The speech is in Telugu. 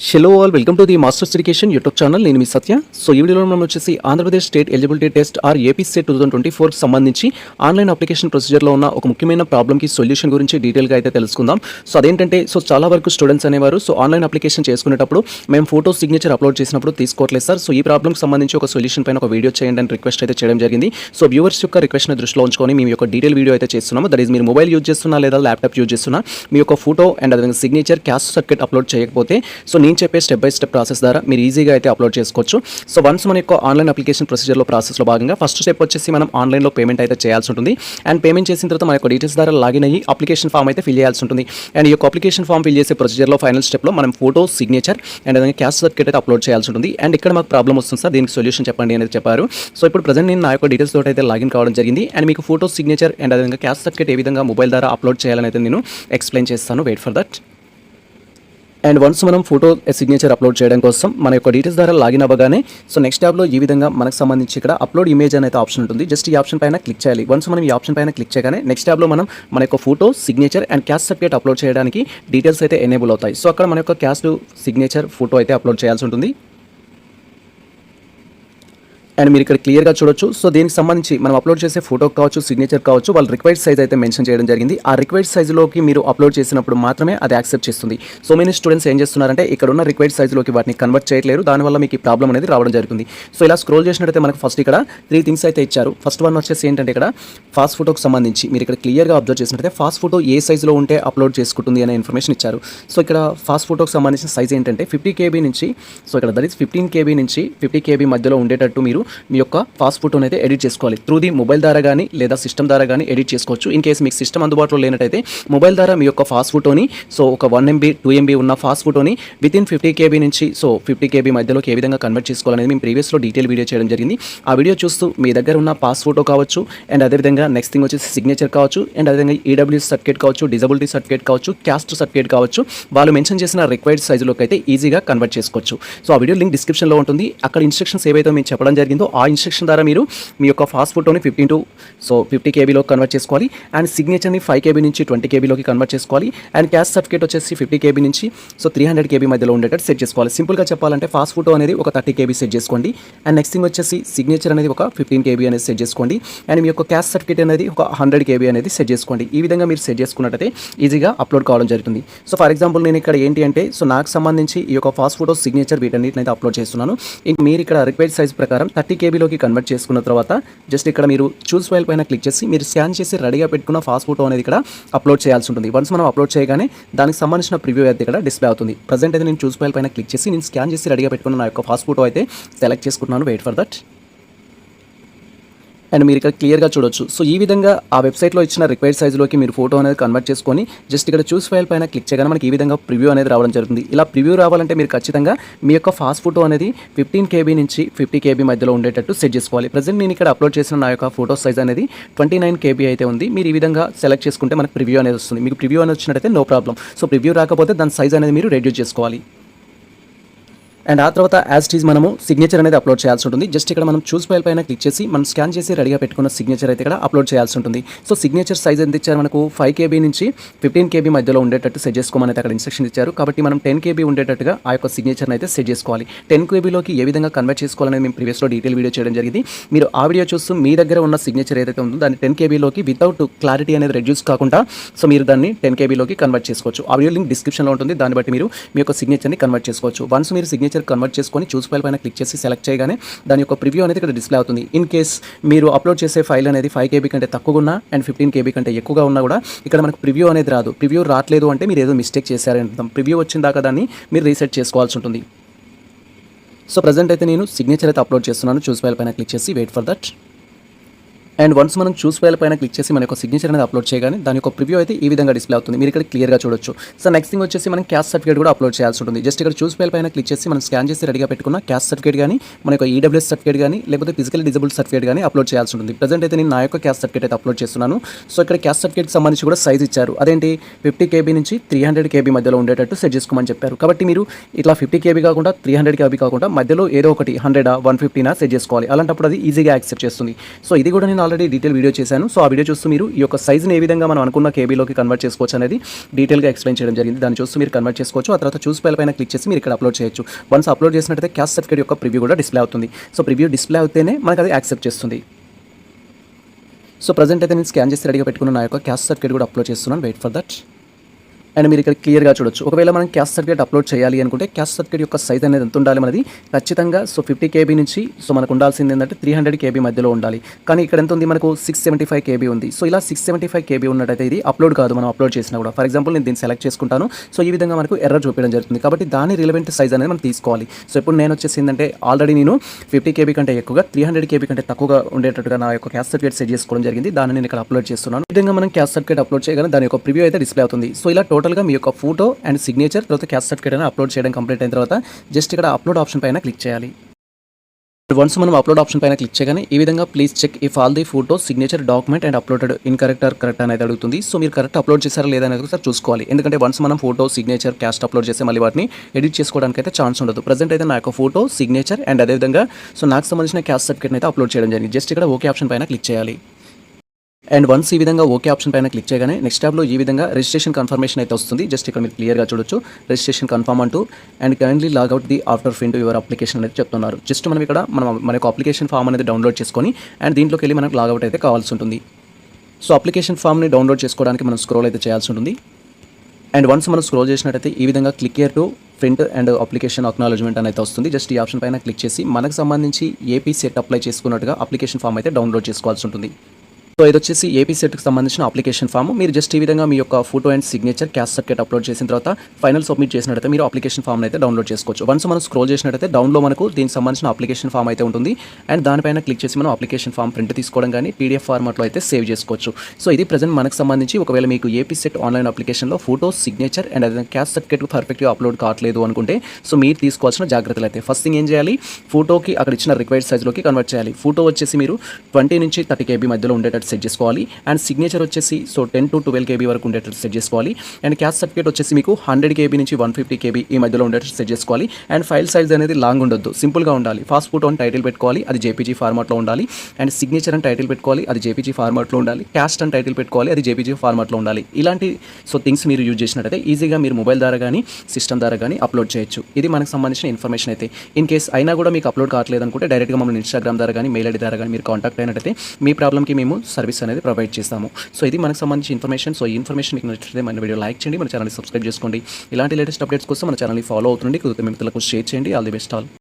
Hello all welcome to the masters education YouTube channel నేను మీ సత్య. సో ఈ వీడియోలో మనం వచ్చేసి Andhra Pradesh state eligibility test or AP state two thousand twenty ఫోర్కి సంబంధించి ఆన్లైన్ అప్లికేషన్ ప్రొసీజర్లో ఉన్న ఒక ముఖ్యమైన ప్రాబ్లమ్కి సొల్యూషన్ గురించి డీటెయిల్గా అయితే తెలుసుకుందాం. సో అదేంటంటే సో చాలా వరకు స్టూడెంట్స్ అనేవారు సో ఆన్లైన్ అప్లికేషన్ చేసుకునేటప్పుడు మేము ఫోటో సిగ్నేచర్ అప్లోడ్ చేసినప్పుడు తీసుకోవట్లేదు సార్ సో ఈ ప్రాబ్లమ్కి సంబంధించి ఒక సొల్యూషన్ పైన ఒక వీడియో చేయండి అని రిక్వెస్ట్ అయితే చేయడం జరిగింది. సో వ్యూవర్స్ యొక్క రిక్వెస్ట్ని దృష్టిలో ఉంచుకొని మేము యొక్క డీటెయిల్ వీడియో అయితే చేస్తున్నాము. దట్ ఈస్ మీరు మొబైల్ యూజ్ చేస్తున్నా లేదా ల్యాప్టాప్ యూజ్ చేస్తున్నా మీ యొక్క ఫోటో అండ్ అదేవిధంగా సిగ్నేచర్ క్యాస్ట్ సర్టిఫికేట్ అప్లోడ్ చేయకపోతే సో నేను చెప్పే స్టెప్ బై స్టెప్ ప్రాసెస్ ద్వారా మీరు ఈజీగా అయితే అప్లోడ్ చేసుకోవచ్చు. సో వన్స్ మన యొక్క ఆన్లైన్ అప్లికేషన్ ప్రొసీజర్లో ప్రాసెస్లో భాగంగా ఫస్ట్ స్టెప్ వచ్చేసి మనం ఆన్లైన్లో పేమెంట్ అయితే చేయాల్సి ఉంటుంది. అండ్ పేమెంట్ చేసిన తర్వాత మన యొక్క డీటెయిల్స్ ద్వారా లాగిన్ అయ్యి అప్లికేషన్ ఫామ్ అయితే ఫిల్ చేయాల్సి ఉంటుంది. అండ్ ఈ యొక్క అప్లికేషన్ ఫామ్ ఫిల్ చేసే ప్రొసీజర్లో ఫైనల్ స్టెప్లో మనం ఫోటో సిగ్నేచర్ అండ్ అదే క్యాస్ట్ సర్టిఫికేట్ అయితే అప్లోడ్ చేయాల్సి ఉంటుంది. అండ్ ఇక్కడ మాకు ప్రాబ్లం వస్తుంది సార్ దీనికి సొల్యూషన్ చెప్పండి అనేది చెప్పారు. సో ఇప్పుడు ప్రజెంట్ నేను నా యొక్క డీటెయిల్స్ తోటి అయితే లాగిన్ కావడం జరిగింది. అండ్ మీకు ఫోటో సిగ్నేచర్ అండ్ అదేవిధంగా క్యాస్ట్ సర్టిఫికేట్ ఏ విధంగా మొబైల్ ద్వారా అప్లోడ్ చేయాలని అయితే నేను ఎక్స్ప్లెయిన్ చేస్తాను. Wait for that and once మనం ఫోటో సిగ్నేచర్ అప్లోడ్ చేయడం కోసం మన యొక్క డీటెయిల్స్ ద్వారా లాగిన్ అవ్వగానే సో నెక్స్ట్ ట్యాబ్లో ఈ విధంగా మనకు సంబంధించి ఇక్కడ అప్లోడ్ ఇమేజ్ అనేది ఆప్షన్ ఉంటుంది. జస్ట్ ఈ ఆప్షన్ పైన క్లిక్ చేయాలి. వన్స్ మనం ఈ ఆప్షన్ పైన క్లిక్ చేయగానే నెక్స్ట్ ట్యాబ్లో మనం మన యొక్క photo signature and caste certificate upload చేయడానికి డీటెయిల్స్ అయితే ఎనేబుల్ అవుతాయి. సో అక్కడ మన యొక్క క్యాస్ట్ సిగ్నేచర్ ఫోటో అయితే అప్లోడ్ చేయాల్సి ఉంటుంది. అండ్ మీరు ఇక్కడ క్లియర్గా చూడొచ్చు. సో దీనికి సంబంధించి మనం అప్లోడ్ చేసే ఫోటో కావచ్చు సిగ్నేచర్ కావచ్చు వాళ్ళు రిక్వైర్డ్ సైజ్ అయితే మెన్షన్ చేయడం జరిగింది. ఆ రిక్వైర్డ్ సైజులోకి మీరు అప్లోడ్ చేసినప్పుడు మాత్రమే అది యాక్సెప్ట్ చేస్తుంది. సో మెనీ స్టూడెంట్స్ ఏం చేస్తున్నారంటే ఇక్కడ ఉన్న రిక్వైర్డ్ సైజులోకి వాటిని కన్వర్ట్ చేయట్లేరు. దానివల్ల మీకు ఈ ప్రాబ్లం అనేది రావడం జరుగుతుంది. సో ఇలా స్క్రోల్ చేసినట్టయితే మనకు ఫస్ట్ ఇక్కడ త్రీ థింగ్స్ అయితే ఇచ్చారు. ఫస్ట్ వన్ వచ్చేసి ఏంటంటే ఇక్కడ ఫాస్ట్ ఫోటోకి సంబంధించి మీరు ఇక్కడ క్లియర్గా అబ్జర్వ్ చేసినట్టయితే ఫాస్ట్ ఫోటో ఏ సైజులో ఉంటే అప్లోడ్ చేసుకుంటుంది అనే ఇన్ఫర్మేషన్ ఇచ్చారు. సో ఇక్కడ ఫాస్ట్ ఫోటోకి సంబంధించిన సైజ్ ఏంటంటే ఫిఫ్టీ కేబీ నుంచి సో ఇక్కడ దట్ ఈస్ ఫిఫ్టీన్ కేబీ నుంచి ఫిఫ్టీ కేబీ మధ్యలో ఉండేటట్టు మీరు మీ యొక్క పాస్ ఫోటోని అయితే ఎడిట్ చేసుకోవాలి. త్రూ ది మొబైల్ ద్వారా కానీ లేదా సిస్టమ్ ద్వారా కానీ ఎడిట్ చేసుకోవచ్చు. ఇన్ కేసు మీకు సిస్టమ్ అందుబాటులో లేనట్టయితే మొబైల్ ద్వారా మీ యొక్క ఫాస్ట్ ఫోటోని సో ఒక వన్ ఎంబీ టూ ఎంబీ ఉన్న ఫాస్ట్ ఫోటోని విత్ ఇన్ ఫిఫ్టీ కేబీ నుంచి సో ఫిఫ్టీ కేబీ మధ్యలోకి ఏ విధంగా కన్వర్ట్ చేసుకోవాలనేది మేము ప్రీవియస్లో డీటెయిల్ వీడియో చేయడం జరిగింది. ఆ వీడియో చూస్తూ మీ దగ్గర ఉన్న పాస్ ఫోటో కావచ్చు అండ్ అదేవిధంగా నెక్స్ట్ థింగ్ వచ్చేసి సిగ్నేచర్ కావచ్చు అండ్ అదేవిధంగా ఈడబ్ల్యూ సర్టిఫికేట్ కావచ్చు డిజబిలిటీ సర్టిఫికేట్ కావచ్చు క్యాస్ట్ సర్టిఫికేట్ కావచ్చు వాళ్ళు మెన్షన్ చేసిన రిక్వైర్డ్ సైజులోకి అయితే ఈజీగా కన్వర్ట్ చేసుకోవచ్చు. సో ఆ వీడియో లింక్ డిస్క్రిప్షన్లో ఉంటుంది. అక్కడ ఇన్స్ట్రక్షన్స్ ఏవైతే మేము చెప్పడం జరిగింది. ఆ ఇన్స్ట్రక్షన్ ద్వారా మీరు మీ యొక్క ఫాస్ట్ ఫోటోని ఫిఫ్టీన్ టు సో ఫిఫ్టీ కేబీలో కన్వర్ట్ చేసుకోవాలి. అండ్ సిగ్నేచర్ని ఫైవ్ కేబీ నుంచి ట్వంటీ కేబీలోకి కన్వర్ట్ చేసుకోవాలి. అండ్ క్యాస్ట్ సర్టిఫికేట్ వచ్చేసి ఫిఫ్టీ కేబీ నుంచి సో త్రీ హండ్రెడ్ కేబీ మధ్యలో ఉండేటట్టు సెట్ చేసుకోవాలి. సింపుల్గా చెప్పాలంటే ఫాస్ట్ ఫోటో అనేది ఒక థర్టీ కేబీ సెట్ చేసుకోండి. అండ్ నెక్స్ట్ థింగ్ వచ్చేసి సిగ్నేచర్ అనేది ఒక ఫిఫ్టీన్ కేబీ అనేది సెట్ చేసుకోండి. అండ్ మీ యొక్క క్యాస్ట్ సర్టిఫికేట్ అనేది ఒక హండ్రెడ్ కేబీ అనేది సెట్ చేసుకోండి. ఈ విధంగా మీరు సెట్ చేసుకున్నట్టయితే ఈజీగా అప్లోడ్ కావడం జరుగుతుంది. సో ఫర్ ఎగ్జాంపుల్ నేను ఇక్కడ ఏంటి అంటే సో నాకు సంబంధించి ఈ యొక్క ఫాస్ట్ ఫోటో సిగ్నేచర్ వీటన్నిటిని అయితే అప్లోడ్ చేస్తున్నాను. ఇంక మీరు ఇక్కడ రిక్వైర్డ్ సైజ్ ప్రకారం థర్టీ కేబీలోకి కన్వర్ట్ చేసుకున్న తర్వాత జస్ట్ ఇక్కడ మీరు చూస్ ఫైల్ పైన క్లిక్ చేసి మీరు స్కాన్ చేసి రెడీగా పెట్టుకున్న ఫాస్ట్ ఫోటో అనేది ఇక్కడ అప్లోడ్ చేయాల్సి ఉంటుంది. వన్స్ మనం అప్లోడ్ చేయగానే దానికి సంబంధించిన ప్రివ్యూ అయితే ఇక్కడ డిస్ప్లే అవుతుంది. ప్రజెంట్ అయితే నేను చూస్ ఫైల్ పైన క్లిక్ చేసి నేను స్కాన్ చేసి రెడీగా పెట్టుకున్న నా యొక్క ఫాస్ట్ ఫోటో అయితే సెలెక్ట్ చేసుకుంటున్నాను. వెయిట్ ఫర్ దట్ అండ్ మీరు ఇక్కడ క్లియర్గా చూడొచ్చు. సో ఈ విధంగా ఆ వెబ్సైట్లో ఇచ్చిన రిక్వైర్డ్ సైజులోకి మీరు ఫోటో అనేది కన్వర్ట్ చేసుకొని జస్ట్ ఇక్కడ చూస్ ఫైల్ పైన క్లిక్ చేయగానే మనకి ఈ విధంగా ప్రివ్యూ అనేది రావడం జరుగుతుంది. ఇలా ప్రివ్యూ రావాలంటే మీరు ఖచ్చితంగా మీ యొక్క ఫాస్ట్ ఫోటో అనేది ఫిఫ్టీన్ కేబీ నుంచి ఫిఫ్టీ కేబీ మధ్యలో ఉండేటట్టు సెట్ చేసుకోవాలి. ప్రజెంట్ నేను ఇక్కడ అప్లోడ్ చేసిన నా యొక్క ఫోటో సైజ్ అనేది ట్వంటీ నైన్ కేబీ అయితే ఉంది. మీరు ఈ విధంగా సెలెక్ట్ చేసుకుంటే మనకు ప్రివ్యూ అనేది వస్తుంది. మీకు ప్రివ్యూ అనేది వచ్చినట్టయితే నో ప్రాబ్లం సో ప్రివ్యూ రాకపోతే దాని సైజ్ అనేది మీరు రెడ్యూస్ చేసుకోవాలి. అండ్ ఆ తర్వాత యాజ్ టీజ్ మనము సిగ్నేచర్ అనేది అప్లోడ్ చేయాల్సి ఉంటుంది. జస్ట్ ఇక్కడ మనం చూస్ ఫైల్ పైన క్లిక్ చేసి మనం స్కాన్ చేసి రెడీగా పెట్టుకున్న సిగ్నేచర్ అయితే ఇక్కడ అప్లోడ్ చేయాల్సి ఉంటుంది. సో సిగ్నేచర్ సైజ్ ఎంత ఇచ్చారు మనకు? ఫైవ్ కేబీ నుంచి ఫిఫ్టీన్ కేబీ మధ్యలో ఉండేటట్టు సెట్ చేసుకోమని అక్కడ ఇన్స్ట్రక్షన్ ఇచ్చారు. కాబట్టి మనం టెన్ కేబీ ఉండేటట్టుగా ఆ యొక్క సిగ్నేచర్ని అయితే సెట్ చేసుకోవాలి. టెన్ కేబీలోకి ఏ విధంగా కన్వర్ట్ చేసుకోవాలనేది మేము ప్రీవియస్లో డీటెయిల్ వీడియో చేయడం జరిగింది. మీరు ఆ వీడియో చూస్తూ మీ దగ్గర ఉన్న సిగ్నేచర్ ఏదైతే ఉందో దాన్ని టెన్ కేబీలోకి వితౌట్ క్లారిటీ అనేది రెడ్యూస్ కాకుండా సో మీరు దాన్ని టెన్ కేబీలోకి కన్వర్ట్ చేసుకోవచ్చు. ఆ వీడియో లింక్ డిస్క్రిప్షన్లో ఉంటుంది. దాన్ని బట్టి మీరు మీ యొక్క సిగ్నేచర్ని కన్వర్ట్ చేసుకోవచ్చు. వన్స్ మీరు సిగ్నేచర్ కన్వర్ట్ చేసుకొని చూస్ ఫైల్ పైన క్లిక్ చేసి సెలెక్ట్ చేయగానే దాని యొక్క ప్రివ్యూ అనేది ఇక్కడ డిస్ప్లే అవుతుంది. ఇన్ కేస్ మీరు అప్లోడ్ చేసే ఫైల్ అనేది ఫైవ్ కేబీ కంటే తక్కువగా ఉన్నా అండ్ ఫిఫ్టీన్ కేబీ కంటే ఎక్కువగా ఉన్నా కూడా ఇక్కడ మనకు ప్రివ్యూ అనేది రాదు. ప్రివ్యూ రావట్లేదు అంటే మీరు ఏదో మిస్టేక్ చేశారని అర్థం. ప్రివ్యూ వచ్చిన దాకా దాన్ని మీరు రీసెట్ చేసుకోవాల్సి ఉంటుంది. సో ప్రజెంట్ అయితే నేను సిగ్నేచర్ అయితే అప్లోడ్ చేస్తున్నాను. చూస్ ఫైల్ పైన క్లిక్ చేసి wait for that and once మనం చూస్ ఫైల్ పైన క్లిక్ చేసి మన యొక్క సిగ్నేచర్ అనేది అప్లోడ్ చేయగానే దాని యొక్క ప్రివ్యూ అయితే ఈ విధంగా డిస్ప్లే అవుతుంది. మీరు ఇక్కడ క్లియర్గా చూడొచ్చు. సో నెక్స్ట్ థింగ్ వచ్చేసి మనం క్యాస్ట్ సర్టిఫికేట్ కూడా అప్లోడ్ చేయాల్సి ఉంటుంది. జస్ట్ ఇక్కడ చూస్ ఫైల్ పైన క్లిక్ చేసి మనం స్కాన్ చేసి రెడీగా పెట్టుకున్న క్యాస్ట్ సర్టిఫికేట్ కానీ మన యొక్క ఈడబ్ల్యూఎస్ సర్టిఫికేట్ కానీ లేకపోతే ఫిజికల్ డిజబుల్ సర్టిఫికేట్ కానీ అప్లోడ్ చేయాల్సి ఉంటుంది. ప్రజెంట్ అయితే నేను నా యొక్క క్యాస్ట్ సర్టిఫికేట్ అయితే అప్లోడ్ చేస్తున్నాను. సో ఇక్కడ క్యాస్ట్ సర్టిఫికేట్ సంబంధించి కూడా సైజ్ ఇచ్చారు. అదేంటి? ఫిఫ్టీ కేబీ నుంచి త్రీ హండ్రెడ్ కేబీ మధ్యలో ఉండేటట్టు సెట్ చేసుకోమని చెప్పారు. కాబట్టి మీరు ఇట్లా ఫిఫ్టీ కేబీ కాకుండా త్రీ హండ్రెడ్ కేబీ కాకుండా మధ్యలో ఏదో ఒకటి హండ్రెడ్ వన్ ఫిఫ్టీనా సెట్ చేసుకోవాలి. అలాంటప్పుడు అది ఈజీగా యాక్సెప్ట్ చేస్తుంది. సో ఇది కూడా నేను ఆల్రెడీ డీటెయిల్ వీడియో చేశాను. సో ఆ వీడియో చూస్తూ మీరు ఈ యొక్క సైజ్ని ఏ విధంగా మనం అనుకున్న కేబీలోకి కన్వర్ట్ చేసుకోవచ్చు అనేది డీటెయిల్గా ఎక్స్ప్లెయిన్ చేయడం జరిగింది. దాన్ని చూస్తూ మీరు కన్వర్ట్ చేసుకోవచ్చు. ఆ తర్వాత చూసి పైన క్లిక్ చేసి మీరు ఇక్కడ అప్లోడ్ చేయొచ్చు. వన్స్ అప్లోడ్ చేసినట్టయితే క్యాస్ట్ సర్టిఫికేట్ యొక్క ప్రివ్యూ కూడా డిస్ప్లే అవుతుంది. సో ప్రివ్యూ డిస్ప్లే అవుతేనే మనకు అది యాక్సెప్ట్ చేస్తుంది. సో ప్రజెంట్ అయితే నేను స్కాన్ చేసి రెడీగా పెట్టుకున్న నా యొక్క క్యాస్ట్ సర్టిఫికేట్ కూడా అప్లోడ్ చేస్తున్నాను. వెయిట్ ఫర్ దట్ అండ్ మీరు ఇక్కడ క్లియర్గా చూడొచ్చు. ఒకవేళ మనం క్యాస్ట్ సర్టిఫికేట్ అప్లోడ్ చేయాలి అనుకుంటే క్యాస్ట్ సర్టిఫికేట్ యొక్క సైజ్ అనేది ఎంత ఉండాలి మనది? ఖచ్చితంగా సో ఫిఫ్టీ కేబీ నుంచి సో మనకు ఉండాల్సింది ఏంటంటే త్రీ హండ్రెడ్ కేబీ మధ్యలో ఉండాలి. కానీ ఇక్కడ ఎంత ఉంది? మనకు సిక్స్ సెవెంటీ ఫైవ్ కేబీ ఉంది. సో ఇలా సిక్స్ సెవెంటీ ఫైవ్ కేబీ ఉన్నట్టయితే ఇది అప్లోడ్ కాదు మనం అప్లోడ్ చేసినా కూడా. ఫర్ ఎగ్జాంపుల్ నేను దీన్ని సెలెక్ట్ చేసుకుంటాను. సో ఈ విధంగా మనకు ఎర్ర చూపించడం జరుగుతుంది. కాబట్టి దాని రిలవెంట్ సైజ్ అనేది మనం తీసుకోవాలి. సో ఇప్పుడు నేను వచ్చేసి ఏంటంటే ఆల్రెడీ నేను ఫిఫ్టీ కేబీ కంటే ఎక్కువగా త్రీ హండ్రెడ్ కేబీ కంటే తక్కువగా ఉండేటట్టుగా నా యొక్క క్యాస్ట్ సర్టిఫికేట్ సెట్ చేసుకోవడం జరిగింది. దాన్ని నేను ఇక్కడ అప్లోడ్ చేస్తున్నాను. విధంగా మనం క్యాస్ట్ సర్టిఫికేట్ అప్లోడ్ చేయగానే దాని యొక్క ప్రివ్యూ అయితే డిస్ప్లే అవుతుంది. సో ఇలా టోటల్గా మీ యొక్క ఫోటో అండ్ సిగ్నేచర్ తర్వాత క్యాస్ట్ సర్టిఫికేట్ అని అప్లోడ్ చేయడం కంప్లీట్ అయిన తర్వాత జస్ట్ ఇక్కడ అప్లోడ్ ఆప్షన్ పైన క్లిక్ చేయాలి. వన్స్ మనం అప్లోడ్ ఆప్షన్ పైన క్లిక్ చేయగానే ఈ విధంగా please check if all the photo signature document and uploaded incorrect or correct అనేది అడుగుతుంది. సో మీరు కరెక్ట్ అప్లోడ్ చేశారా లేదా అనేది ఒకసారి చూసుకోవాలి. ఎందుకంటే వన్స్ మనం ఫోటో సిగ్నేచర్ క్యాస్ట్ అప్లోడ్ చేస్తే మళ్ళీ వాటిని ఎడిట్ చేసుకోవడానికి అయితే ఛాన్స్ ఉండదు. ప్రజెంట్ అయితే నా యొక్క ఫోటో సిగ్నేచర్ అండ్ అదేవిధంగా సో నాకు సంబంధించిన క్యాస్ట్ సర్టిఫికేట్ అయితే అప్లోడ్ చేయడం జరిగింది. జస్ట్ ఇక్కడ ఓకే ఆప్షన్ పైన క్లిక్ చేయాలి. అండ్ వన్స్ ఈ విధంగా ఓకే ఆప్షన్ పైన క్లిక్ చేయగానే నెక్స్ట్ ట్యాబ్లో ఈ విధంగా రిజిస్ట్రేషన్ కన్ఫర్మేషన్ అయితే వస్తుంది. జస్ట్ ఇక్కడ మీరు క్లియర్గా చూడొచ్చు. రిజిస్ట్రేషన్ కన్ఫర్మ్ అంటూ and kindly logout the after fin to your application అనేది చెప్తున్నారు. జస్ట్ మనం ఇక్కడ మనం మన యొక్క అప్లికేషన్ ఫామ్ అనేది డౌన్లోడ్ చేసుకొని అండ్ దీంట్లోకి వెళ్ళి మనకు లాగౌట్ అయితే కావాల్సి ఉంటుంది. సో అప్లికేషన్ ఫామ్ని డౌన్లోడ్ చేసుకోవడానికి మనం స్క్రోల్ అయితే చేయాల్సి ఉంటుంది. అండ్ వన్స్ మనం స్క్రోల్ చేసినట్టయితే ఈ విధంగా click here to print and application acknowledgement అనేది వస్తుంది. జస్ట్ ఈ ఆప్షన్ పైన క్లిక్ చేసి మనకు సంబంధించి ఏపీ సెట్ అప్లై చేసుకున్నట్టుగా అప్లికేషన్ ఫామ్ అయితే డౌన్లోడ్ చేసుకోవాల్సి ఉంటుంది. సో ఇది వచ్చేసి ఏపీ సెట్కి సంబంధించిన అప్లికేషన్ ఫామ్ మీరు జస్ట్ ఈ విధంగా మీ యొక్క photo and signature caste certificate upload చేసిన తర్వాత ఫైనల్ సబ్మిట్ చేసినట్టయితే మీరు అప్లికేషన్ ఫామ్ అయితే డౌన్లోడ్ చేసుకోవచ్చు. వన్స్ మనం స్క్రోల్ చేసినట్టయితే డౌన్లో మనకు దీనికి సంబంధించిన అప్లికేషన్ ఫామ్ అయితే ఉంటుంది. అండ్ దానిపైన క్లిక్ చేసి మనం అప్లికేషన్ ఫామ్ ప్రింట్ తీసుకోవడం కానీ పీడిఎఫ్ ఫార్మాట్లో అయితే సేవ్ చేసుకోవచ్చు. సో ఇది ప్రజెంట్ మనకు సంబంధించి ఒకవేళ మీకు ఏపీ సెట్ ఆన్లైన్ అప్లికేషన్లో ఫోటో సిగ్నేచర్ అండ్ అదే క్యాస్ట్ సర్టిఫికేట్ పర్ఫెక్ట్గా అప్లోడ్ కావట్లేదు అనుకుంటే సో మీరు తీసుకోవాల్సిన జాగ్రత్తలు అయితే. ఫస్ట్ థింగ్ ఏం చేయాలి? ఫోటోకి అక్కడ ఇచ్చిన రిక్వైర్డ్ సైజ్లోకి కన్వర్ట్ చేయాలి. ఫోటో వచ్చేసి మీరు ట్వంటీ నుంచి థర్టీ కేబీ మధ్యలో ఉండేటట్టు సెట్ చేసుకోవాలి అండ్ సిగ్నేచర్ వచ్చేసి so ten to twelve KB వరకు ఉండేటట్టు సెట్ చేసుకోవాలి అండ్ క్యాస్ట్ సర్టిఫికేట్ వచ్చేసి మీకు హండ్రెడ్ కేబీ నుంచి వన్ ఫిఫ్టీ కేబీ ఈ మధ్యలో ఉండేటట్టు సెట్ చేసుకోవాలి. అండ్ ఫైల్ సైజ్ అనేది లాంగ్ ఉండొద్దు. సింపుల్గా ఉండాలి. ఫాస్ట్ ఫోటో అని టైటిల్ పెట్టుకోవాలి. అది జేపీజీ ఫార్మాట్లో ఉండాలి. అండ్ సిగ్నేచర్ అని టైటిల్ పెట్టుకోవాలి. అది జేపీజీ ఫార్మాట్లో ఉండాలి. క్యాస్ట్ అని టైటిల్ పెట్టుకోవాలి. అది జేపీజీ ఫార్మాట్లో ఉండాలి. ఇలాంటి సో థింగ్స్ మీరు యూజ్ చేసినట్టయితే ఈజీగా మీరు మొబైల్ ద్వారా కానీ సిస్టమ్ ద్వారా కానీ అప్లోడ్ చేయొచ్చు. ఇది మనకు సంబంధించిన ఇన్ఫర్మేషన్ అయితే. ఇన్ కేస్ అయినా కూడా మీకు అప్లోడ్ కావట్లేదు అనుకుంటే డైరెక్ట్గా మమ్మల్ని ఇన్స్టాగ్రామ్ ద్వారా కానీ మెయిల్ ఐడి ద్వారా కానీ మీరు కాంటాక్ట్ అయినట్టయితే మీ ప్రాబ్లమ్కి మేము సర్వీస్ అనేది ప్రొవైడ్ చేస్తాము. సో ఇది మనకు సంబంధించిన ఇన్ఫర్మేషన్. సో ఈ ఇన్ఫర్మేషన్ మీకు నచ్చితే మన వీడియో లైక్ చేయండి మన ఛానల్ సబ్స్క్రైబ్ చేసుకోండి. ఇలాంటి లేటెస్ట్ అప్డేట్స్ కోసం మన ఛానల్ని ఫాలో అవుతుండండి. కుదిరితే మిత్రులకు షేర్ చేయండి. All the best all.